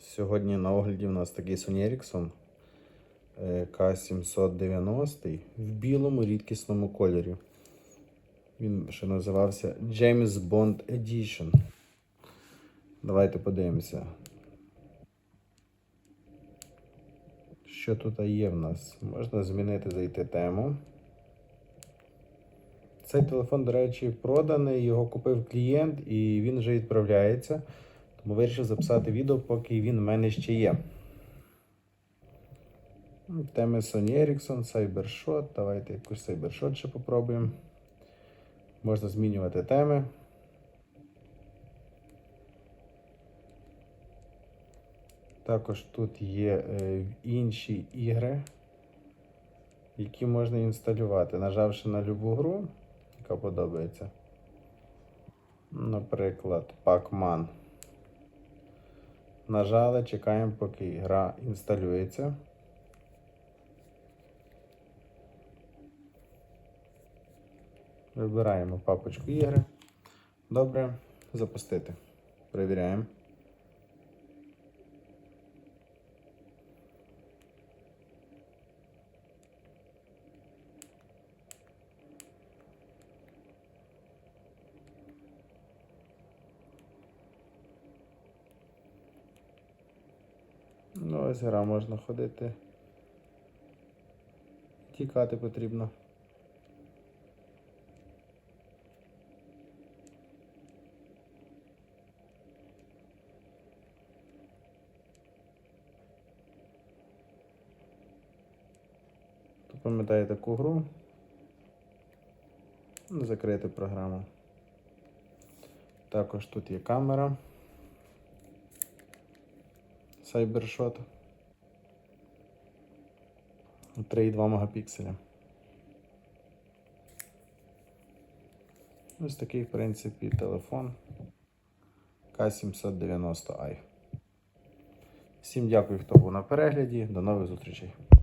Сьогодні на огляді у нас такий Sony Ericsson е, K790 в білому рідкісному кольорі. Він ще називався James Bond Edition. Давайте подивимося. Що тут є в нас? Можна змінити, зайти тему. Цей телефон, до речі, проданий, його купив клієнт і він вже відправляється. Тому вирішив записати відео, поки він в мене ще є. Теми Sony Ericsson, CyberShot. Давайте якусь CyberShot ще попробуємо. Можна змінювати теми. Також тут є е, інші ігри, які можна інсталювати, нажавши на любу гру, яка подобається. Наприклад, Pac-Man. Нажали, чекаємо, поки гра інсталюється. Вибираємо папочку ігри. Добре, запустити. Перевіряємо. Ну, ось гра можна ходити. Тікати потрібно. Хто пам'ятає таку гру? Закрити програму. Також тут є камера. CyberShot. 3,2 мегапікселя. Ось такий, в принципі, телефон К790i. Всім дякую, хто був на перегляді. До нових зустрічей.